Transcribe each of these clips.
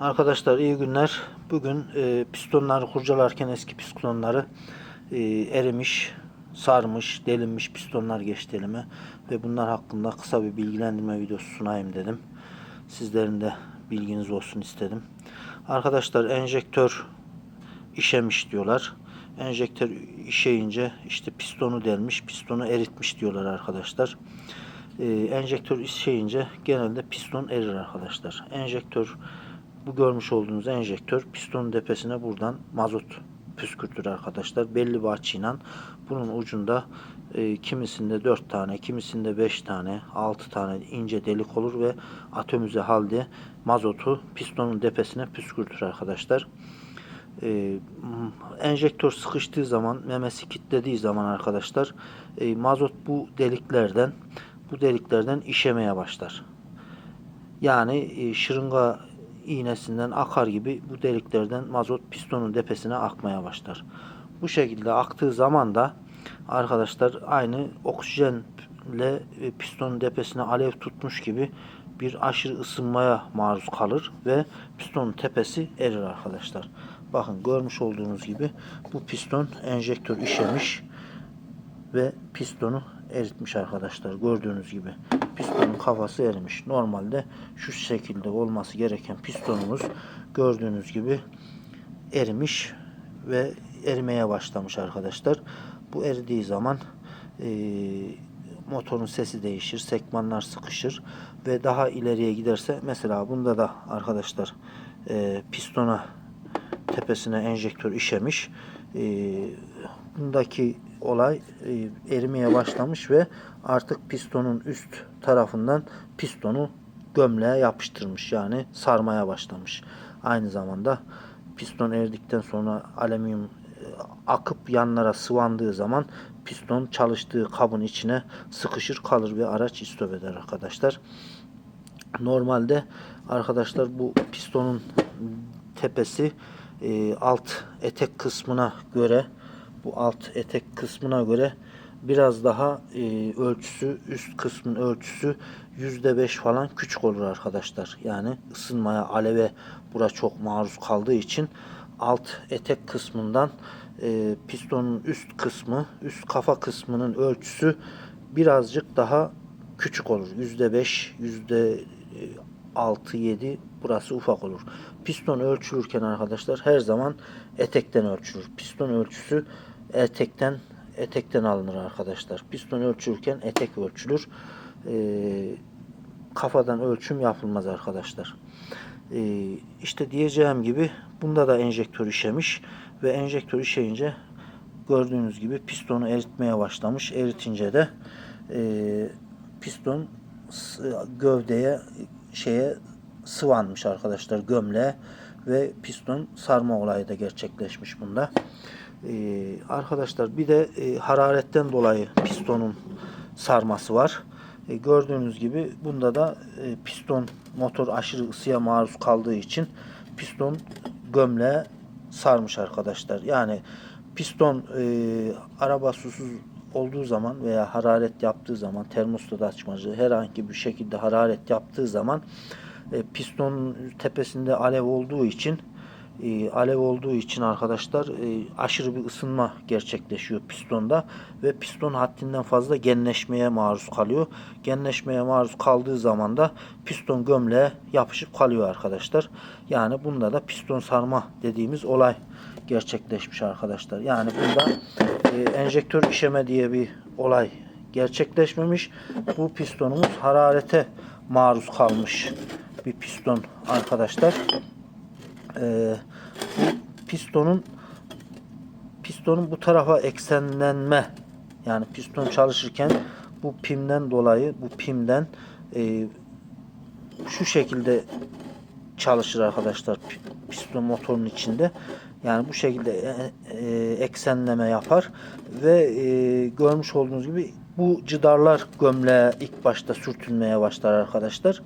Arkadaşlar iyi günler. Bugün e, pistonları kurcalarken eski pistonları e, erimiş, sarmış, delinmiş pistonlar geçti elime. Ve bunlar hakkında kısa bir bilgilendirme videosu sunayım dedim. Sizlerin de bilginiz olsun istedim. Arkadaşlar enjektör işemiş diyorlar. Enjektör işeyince işte pistonu delmiş, pistonu eritmiş diyorlar arkadaşlar. Ee, enjektör işeyince genelde piston erir arkadaşlar. Enjektör bu görmüş olduğunuz enjektör pistonun tepesine buradan mazot püskürtür arkadaşlar. Belli bir açıyla bunun ucunda e, kimisinde 4 tane, kimisinde 5 tane, 6 tane ince delik olur ve atömize halde mazotu pistonun tepesine püskürtür arkadaşlar. E, enjektör sıkıştığı zaman, memesi kilitlediği zaman arkadaşlar e, mazot bu deliklerden bu deliklerden işemeye başlar. Yani e, şırınga iğnesinden akar gibi bu deliklerden mazot pistonun tepesine akmaya başlar. Bu şekilde aktığı zaman da arkadaşlar aynı oksijenle e, pistonun tepesine alev tutmuş gibi bir aşırı ısınmaya maruz kalır ve pistonun tepesi erir arkadaşlar. Bakın görmüş olduğunuz gibi bu piston enjektör işemiş ve pistonu eritmiş arkadaşlar. Gördüğünüz gibi pistonun kafası erimiş. Normalde şu şekilde olması gereken pistonumuz gördüğünüz gibi erimiş ve erimeye başlamış arkadaşlar. Bu eridiği zaman e, motorun sesi değişir, sekmanlar sıkışır ve daha ileriye giderse mesela bunda da arkadaşlar e, pistona tepesine enjektör işemiş. E, bundaki olay e, erimeye başlamış ve artık pistonun üst tarafından pistonu gömleğe yapıştırmış. Yani sarmaya başlamış. Aynı zamanda piston eridikten sonra alüminyum e, akıp yanlara sıvandığı zaman piston çalıştığı kabın içine sıkışır kalır ve araç istop eder arkadaşlar. Normalde arkadaşlar bu pistonun tepesi e, alt etek kısmına göre bu alt etek kısmına göre biraz daha e, ölçüsü üst kısmın ölçüsü yüzde beş falan küçük olur arkadaşlar. Yani ısınmaya aleve bura çok maruz kaldığı için alt etek kısmından e, pistonun üst kısmı üst kafa kısmının ölçüsü birazcık daha küçük olur. Yüzde beş yüzde 6-7 burası ufak olur. Piston ölçülürken arkadaşlar her zaman etekten ölçülür. Piston ölçüsü etekten etekten alınır arkadaşlar. Piston ölçülürken etek ölçülür. Ee, kafadan ölçüm yapılmaz arkadaşlar. Ee, işte diyeceğim gibi bunda da enjektör işemiş ve enjektör işeyince gördüğünüz gibi pistonu eritmeye başlamış. Eritince de e, piston gövdeye şeye sıvanmış arkadaşlar gömleğe ve piston sarma olayı da gerçekleşmiş bunda. Ee, arkadaşlar bir de e, hararetten dolayı pistonun sarması var. E, gördüğünüz gibi bunda da e, piston motor aşırı ısıya maruz kaldığı için piston gömleğe sarmış arkadaşlar. Yani piston e, araba susuz olduğu zaman veya hararet yaptığı zaman termostat açmacı herhangi bir şekilde hararet yaptığı zaman e, pistonun tepesinde alev olduğu için e, alev olduğu için arkadaşlar e, aşırı bir ısınma gerçekleşiyor pistonda ve piston haddinden fazla genleşmeye maruz kalıyor. Genleşmeye maruz kaldığı zaman da piston gömleğe yapışıp kalıyor arkadaşlar. Yani bunda da piston sarma dediğimiz olay gerçekleşmiş arkadaşlar. Yani bunda e, enjektör işeme diye bir olay gerçekleşmemiş. Bu pistonumuz hararete maruz kalmış bir piston arkadaşlar. Ee, bu pistonun pistonun bu tarafa eksenlenme yani piston çalışırken bu pimden dolayı bu pimden e, şu şekilde çalışır arkadaşlar piston motorun içinde. Yani bu şekilde e, e, eksenleme yapar ve e, görmüş olduğunuz gibi bu cidarlar gömleğe ilk başta sürtünmeye başlar arkadaşlar.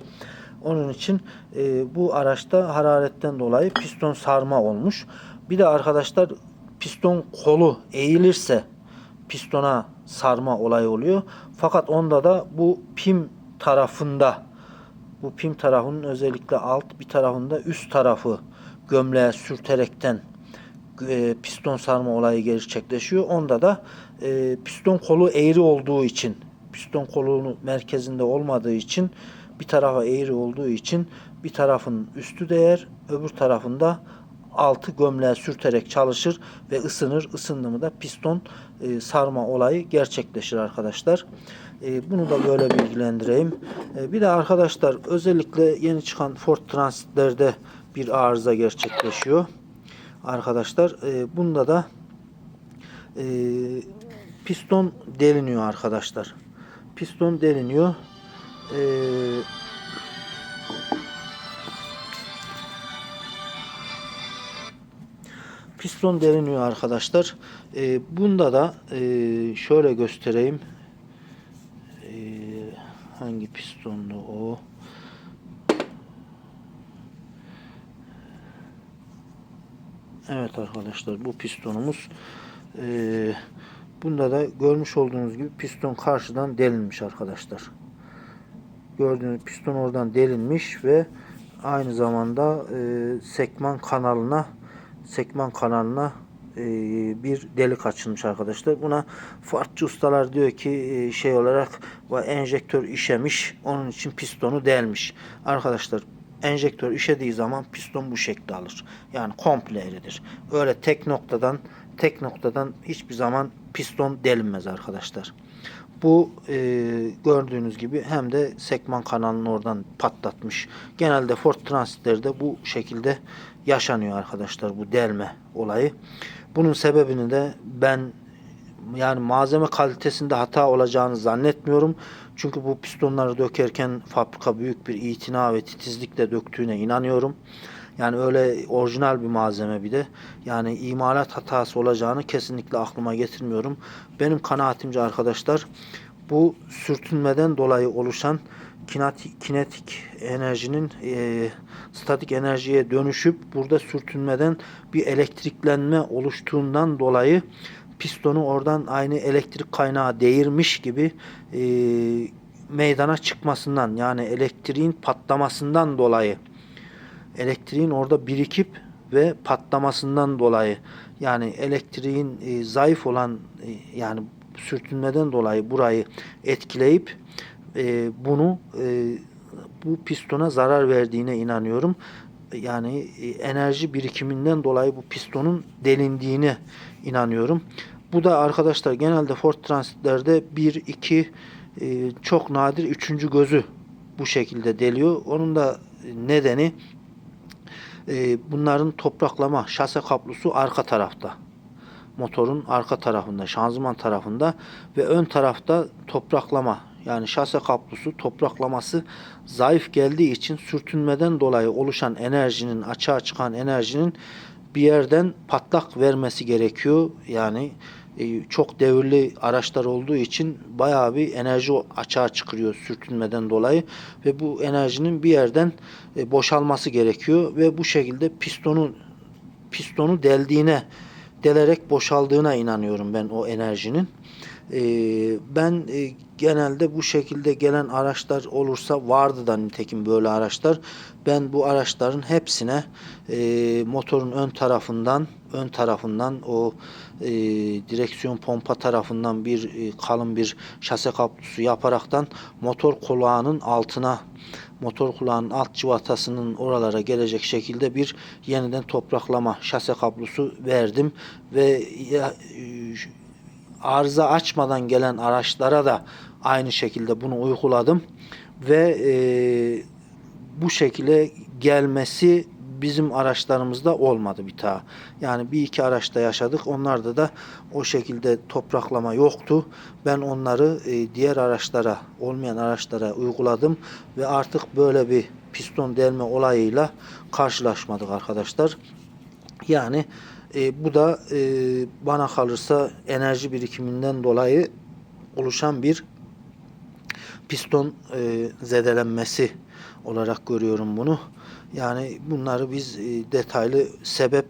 Onun için e, bu araçta hararetten dolayı piston sarma olmuş. Bir de arkadaşlar piston kolu eğilirse pistona sarma olayı oluyor. Fakat onda da bu pim tarafında bu pim tarafının özellikle alt bir tarafında üst tarafı gömleğe sürterekten e, piston sarma olayı gerçekleşiyor. Onda da e, piston kolu eğri olduğu için piston kolunun merkezinde olmadığı için bir tarafa eğri olduğu için bir tarafın üstü değer öbür tarafında altı gömleğe sürterek çalışır ve ısınır. Isındı mı da piston e, sarma olayı gerçekleşir arkadaşlar. E, bunu da böyle bilgilendireyim. E, bir de arkadaşlar özellikle yeni çıkan Ford Transit'lerde bir arıza gerçekleşiyor. Arkadaşlar e, bunda da e, piston deliniyor arkadaşlar. Piston deliniyor. E, piston deliniyor arkadaşlar. E, bunda da e, şöyle göstereyim. E, hangi pistonlu o? Evet arkadaşlar bu pistonumuz. E, bunda da görmüş olduğunuz gibi piston karşıdan delinmiş arkadaşlar. Gördüğünüz piston oradan delinmiş ve aynı zamanda e, sekman kanalına sekman kanalına e, bir delik açılmış arkadaşlar. Buna farklı ustalar diyor ki e, şey olarak enjektör işemiş. Onun için pistonu delmiş. Arkadaşlar enjektör işediği zaman piston bu şekli alır. Yani komple eridir. Öyle tek noktadan tek noktadan hiçbir zaman piston delinmez arkadaşlar. Bu e, gördüğünüz gibi hem de sekman kanalını oradan patlatmış. Genelde Ford Transit'lerde bu şekilde yaşanıyor arkadaşlar bu delme olayı. Bunun sebebini de ben yani malzeme kalitesinde hata olacağını zannetmiyorum. Çünkü bu pistonları dökerken fabrika büyük bir itina ve titizlikle döktüğüne inanıyorum. Yani öyle orijinal bir malzeme bir de. Yani imalat hatası olacağını kesinlikle aklıma getirmiyorum. Benim kanaatimce arkadaşlar bu sürtünmeden dolayı oluşan kinetik, kinetik enerjinin e, statik enerjiye dönüşüp burada sürtünmeden bir elektriklenme oluştuğundan dolayı pistonu oradan aynı elektrik kaynağı değirmiş gibi e, meydana çıkmasından yani elektriğin patlamasından dolayı elektriğin orada birikip ve patlamasından dolayı yani elektriğin e, zayıf olan e, yani sürtünmeden dolayı burayı etkileyip e, bunu e, bu pistona zarar verdiğine inanıyorum. Yani e, enerji birikiminden dolayı bu pistonun delindiğine inanıyorum. Bu da arkadaşlar genelde Ford Transit'lerde 1 2 e, çok nadir üçüncü gözü bu şekilde deliyor. Onun da nedeni e, bunların topraklama şase kablosu arka tarafta. Motorun arka tarafında, şanzıman tarafında ve ön tarafta topraklama yani şase kablosu topraklaması zayıf geldiği için sürtünmeden dolayı oluşan enerjinin açığa çıkan enerjinin bir yerden patlak vermesi gerekiyor. Yani çok devirli araçlar olduğu için bayağı bir enerji açığa çıkıyor sürtünmeden dolayı ve bu enerjinin bir yerden e, boşalması gerekiyor ve bu şekilde pistonu pistonu deldiğine delerek boşaldığına inanıyorum ben o enerjinin. E, ben genelde bu şekilde gelen araçlar olursa vardı da nitekim böyle araçlar. Ben bu araçların hepsine e, motorun ön tarafından ön tarafından o e, direksiyon pompa tarafından bir e, kalın bir şase kablosu yaparaktan motor kulağının altına motor kulağının alt civatasının oralara gelecek şekilde bir yeniden topraklama şase kablosu verdim. Ve ya, e, arıza açmadan gelen araçlara da aynı şekilde bunu uyguladım. Ve e, bu şekilde gelmesi bizim araçlarımızda olmadı bir daha. Yani bir iki araçta yaşadık. Onlarda da o şekilde topraklama yoktu. Ben onları e, diğer araçlara, olmayan araçlara uyguladım ve artık böyle bir piston delme olayıyla karşılaşmadık arkadaşlar. Yani e, bu da e, bana kalırsa enerji birikiminden dolayı oluşan bir piston e, zedelenmesi olarak görüyorum bunu. Yani bunları biz e, detaylı sebep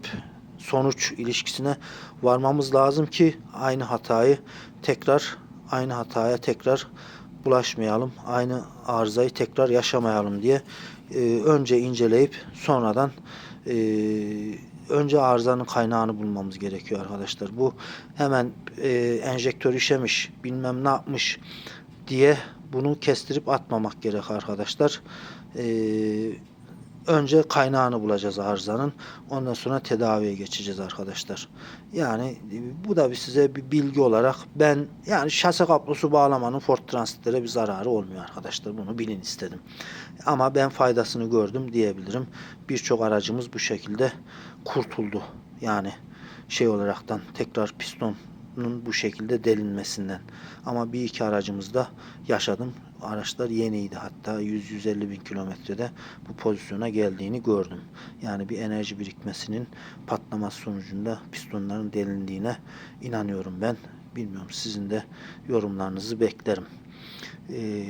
sonuç ilişkisine varmamız lazım ki aynı hatayı tekrar aynı hataya tekrar bulaşmayalım. Aynı arızayı tekrar yaşamayalım diye e, önce inceleyip sonradan e, önce arızanın kaynağını bulmamız gerekiyor arkadaşlar. Bu hemen e, enjektör işemiş, bilmem ne yapmış diye bunu kestirip atmamak gerek arkadaşlar. E, önce kaynağını bulacağız arızanın. Ondan sonra tedaviye geçeceğiz arkadaşlar. Yani e, bu da bir size bir bilgi olarak ben yani şase kablosu bağlamanın Ford Transit'lere bir zararı olmuyor arkadaşlar. Bunu bilin istedim. Ama ben faydasını gördüm diyebilirim. Birçok aracımız bu şekilde kurtuldu. Yani şey olaraktan tekrar pistonun bu şekilde delinmesinden. Ama bir iki aracımızda yaşadım. Araçlar yeniydi hatta 100-150 bin kilometrede bu pozisyona geldiğini gördüm. Yani bir enerji birikmesinin patlaması sonucunda pistonların delindiğine inanıyorum ben. Bilmiyorum sizin de yorumlarınızı beklerim. Ee,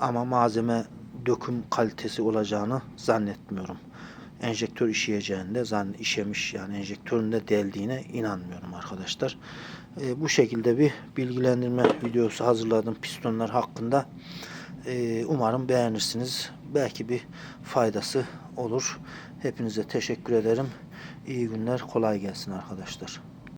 ama malzeme döküm kalitesi olacağını zannetmiyorum. Enjektör işeyeceğinde zan işemiş yani enjektörün de deldiğine inanmıyorum arkadaşlar. Ee, bu şekilde bir bilgilendirme videosu hazırladım pistonlar hakkında. Ee, umarım beğenirsiniz. Belki bir faydası olur. Hepinize teşekkür ederim. İyi günler, kolay gelsin arkadaşlar.